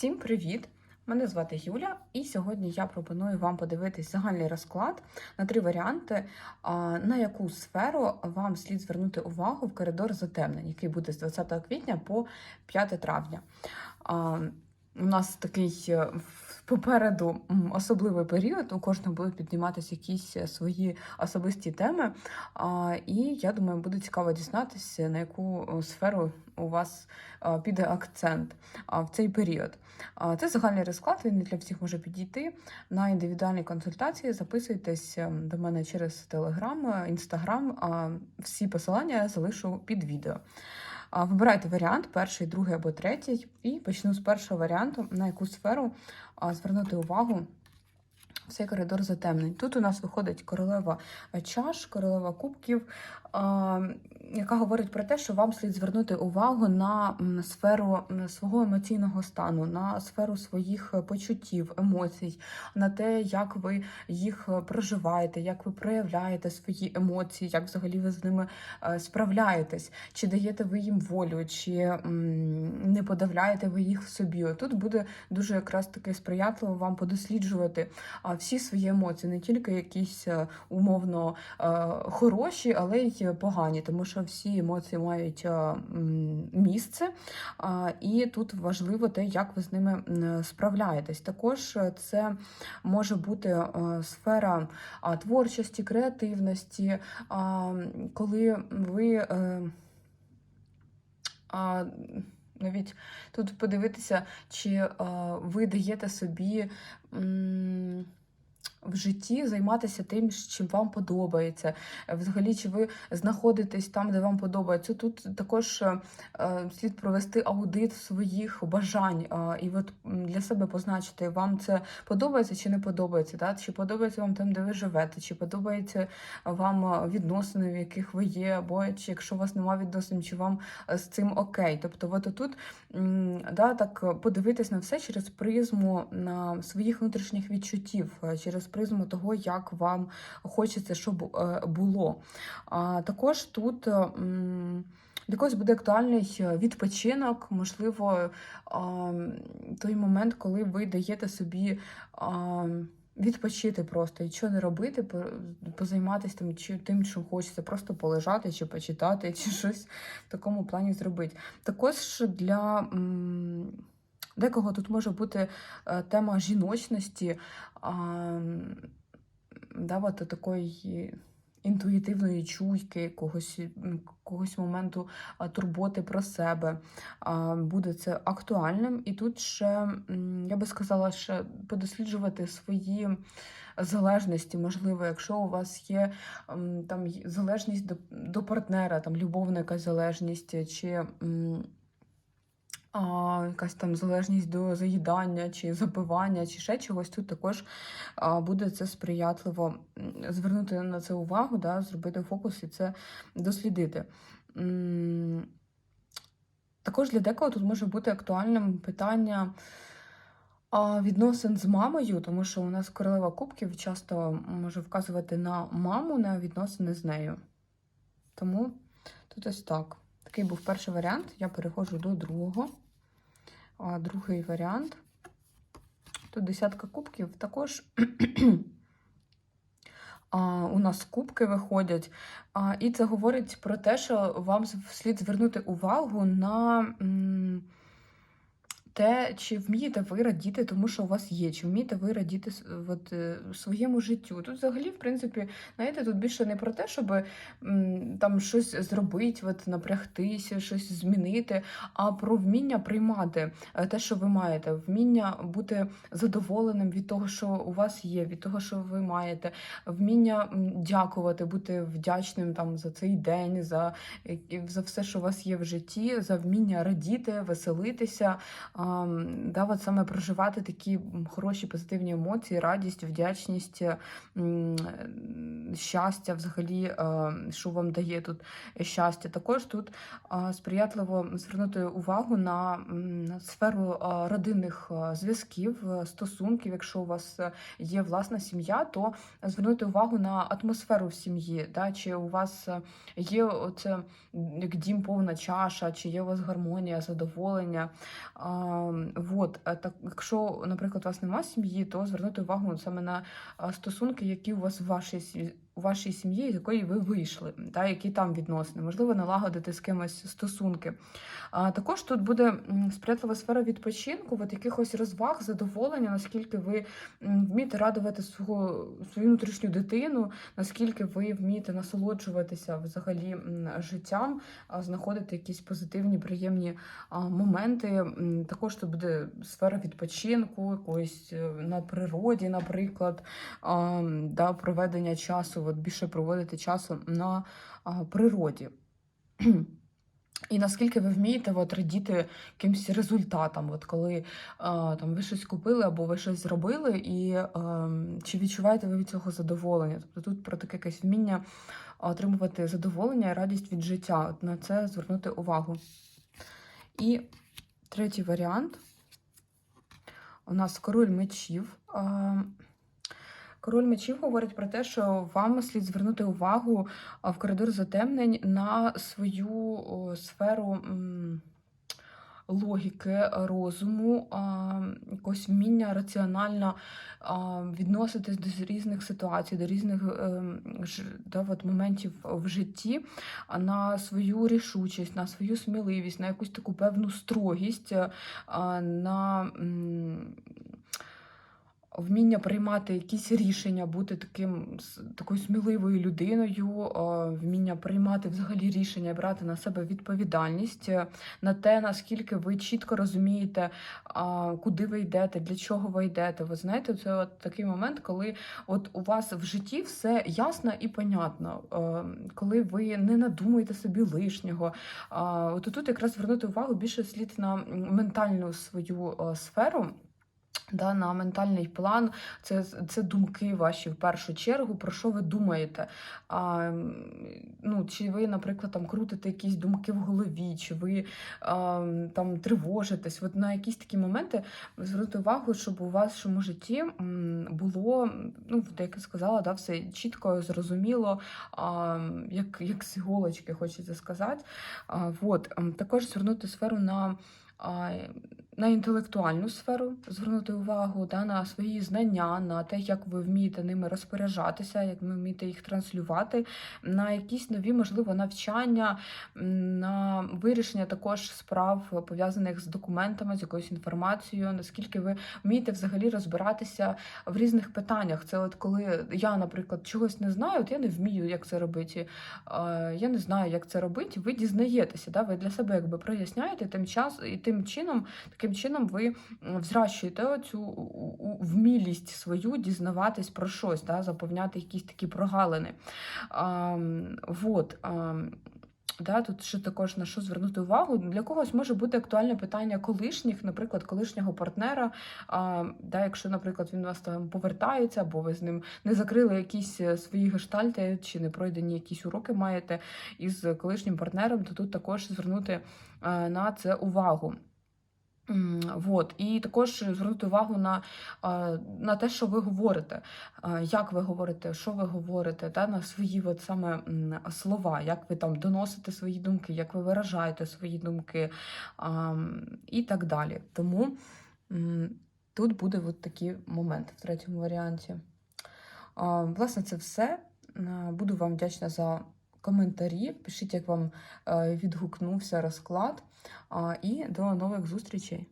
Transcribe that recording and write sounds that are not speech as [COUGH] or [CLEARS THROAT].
Всім привіт! Мене звати Юля, і сьогодні я пропоную вам подивитись загальний розклад на три варіанти, на яку сферу вам слід звернути увагу в коридор затемнень, який буде з 20 квітня по 5 травня. У нас такий е, попереду особливий період. У кожного будуть підніматися якісь е, свої особисті теми. І я думаю, буде цікаво дізнатися, на яку е, сферу у вас е, піде акцент в цей період. Це загальний розклад, він не для всіх може підійти. На індивідуальні консультації записуйтесь до мене через Телеграм, Інстаграм. Всі посилання я залишу під відео. Вибирайте варіант, перший, другий або третій, і почну з першого варіанту, на яку сферу звернути увагу. Цей коридор затемнень. Тут у нас виходить королева чаш, королева кубків, яка говорить про те, що вам слід звернути увагу на сферу свого емоційного стану, на сферу своїх е, почуттів, емоцій, на те, як ви їх е, проживаєте, як ви проявляєте свої емоції, як взагалі ви з ними е, справляєтесь, чи даєте ви їм волю, чи не подавляєте ви їх в собі. Тут буде дуже якраз таки сприятливо вам подосліджувати всі свої емоції, не тільки якісь умовно хороші, але й погані, тому що всі емоції мають е, місце, і тут важливо те, як ви з ними справляєтесь. Також е, це може бути е, сфера творчості, креативності, коли ви. навіть тут подивитися, чи ви даєте собі в житті займатися тим, чим вам подобається. Е, Взагалі, чи ви знаходитесь там, де вам подобається. Тут також е, е, слід провести аудит своїх бажань і от для себе позначити, вам це подобається чи не подобається. Да? Чи подобається вам там, де ви живете, чи подобається вам відносини, в яких ви є, або чи якщо у вас немає відносин, чи вам з цим окей. Тобто, от тут да, так подивитись на все через призму на своїх внутрішніх відчуттів, через призму того, як вам хочеться, щоб е, було. Також тут. е, для когось буде актуальний е, відпочинок, можливо, той момент, коли ви даєте собі відпочити просто, нічого не робити, позайматися там чи тим, чим хочеться, просто полежати чи почитати, чи щось в такому плані зробити. Також для декого тут може бути е, тема жіночності, а, да, от такої інтуїтивної чуйки, когось, когось моменту турботи про себе. А, Буде це актуальним. І тут ще, я би сказала, ще подосліджувати свої залежності, можливо, якщо у вас є там залежність до, до партнера, там любовна якась залежність, чи а, якась там залежність до заїдання, чи запивання, чи ще чогось, тут також а, буде це сприятливо звернути на це увагу, да, зробити фокус і це дослідити. Також для декого тут може бути актуальним питання а, відносин з мамою, тому що у нас королева кубків часто може вказувати на маму, на відносини з нею. Тому тут ось так. Такий був перший варіант. Я переходжу до другого. А, другий варіант. Тут десятка кубків. Також [CLEARS THROAT] а, у нас кубки виходять. А, і це говорить про те, що вам слід звернути увагу на. м, те, чи вмієте ви радіти тому, що у вас є, чи вмієте ви радіти от, е, своєму життю. Тут взагалі, в принципі, знаєте, тут більше не про те, щоб там щось зробити, от, напрягтися, щось змінити, а про вміння приймати е, те, що ви маєте, вміння бути задоволеним від того, що у вас є, від того, що ви маєте, вміння дякувати, бути вдячним там за цей день, за, за все, що у вас є в житті, за вміння радіти, веселитися. Да, от саме проживати такі хороші позитивні емоції, радість, вдячність, щастя, взагалі, е, що вам дає тут щастя. Також тут сприятливо звернути увагу на, сферу родинних зв'язків, стосунків. Якщо у вас е, є власна сім'я, то звернути увагу на атмосферу в сім'ї. Да? Чи у вас є оце як дім повна чаша, чи є у вас гармонія, задоволення. Вот, так, якщо, наприклад, у вас немає сім'ї, то звернути увагу саме на стосунки, які у вас в вашій у вашій сім'ї, з якої ви вийшли, та, які там відносини, можливо, налагодити з кимось стосунки. А також тут буде сприятлива сфера відпочинку, от якихось розваг, задоволення, наскільки ви вмієте радувати свого, свою внутрішню дитину, наскільки ви вмієте насолоджуватися взагалі життям, знаходити якісь позитивні, приємні моменти. Також тут буде сфера відпочинку, якоїсь е, на природі, наприклад, да, проведення часу, от більше проводити часу на природі. І наскільки ви вмієте от, радіти якимось результатам, от коли там, ви щось купили або ви щось зробили, і чи відчуваєте ви від цього задоволення? Тобто тут про таке якесь вміння отримувати задоволення і радість від життя. От на це звернути увагу. І третій варіант. У нас король мечів. Король мечів говорить про те, що вам слід звернути увагу в коридор затемнень на свою сферу логіки, розуму, а, якогось вміння раціонально відноситись до різних ситуацій, до різних ем, да, от моментів в житті, на свою рішучість, на свою сміливість, на якусь таку певну строгість, на. Вміння приймати якісь рішення, бути таким такою сміливою людиною, вміння приймати взагалі рішення, брати на себе відповідальність е, на те, наскільки ви чітко розумієте, куди ви йдете, для чого ви йдете. Ви знаєте, це от такий момент, коли от у вас в житті все ясно і понятно, е, коли ви не надумуєте собі лишнього. От тут якраз звернути увагу більше слід на ментальну свою е, сферу. Да, на ментальний план, це, це думки ваші в першу чергу, про що ви думаєте. А, ну, чи ви, наприклад, там крутите якісь думки в голові, чи ви а, там тривожитесь. От на якісь такі моменти звернути увагу, щоб у вашому житті було, ну, як я сказала, да, все чітко, зрозуміло, а, як, як з іголочки, хочеться сказати. А, ем, Також звернути сферу на. На інтелектуальну сферу звернути увагу, да, на свої знання, на те, як ви вмієте ними розпоряджатися, як ви вмієте їх транслювати, на якісь нові, можливо, навчання, на вирішення також справ пов'язаних з документами, з якоюсь інформацією, наскільки ви вмієте взагалі розбиратися в різних питаннях. Це от коли я, наприклад, чогось не знаю, от я не вмію, як це робити. Я не знаю, як це робити. Ви дізнаєтеся, да? ви для себе якби проясняєте тим час і тим чином, таким чином ви взращуєте цю вмілість свою дізнаватись про щось, да? заповняти якісь такі прогалини. А, вот. А, Да, тут ще також на що звернути увагу. Для когось може бути актуальне питання колишніх, наприклад, колишнього партнера. А, да, якщо, наприклад, він у вас там повертається, або ви з ним не закрили якісь е, свої гештальти, чи не пройдені якісь уроки маєте із колишнім партнером, то тут також звернути е, на це увагу. Вот. І також звернути увагу на, на те, що ви говорите, як ви говорите, що ви говорите, та, на свої от саме слова, як ви там доносите свої думки, як ви виражаєте свої думки і так далі. Тому тут буде от такі моменти в третьому варіанті. Власне, це все. Буду вам вдячна за коментарі. Пишіть, як вам е, відгукнувся розклад. І до нових зустрічей.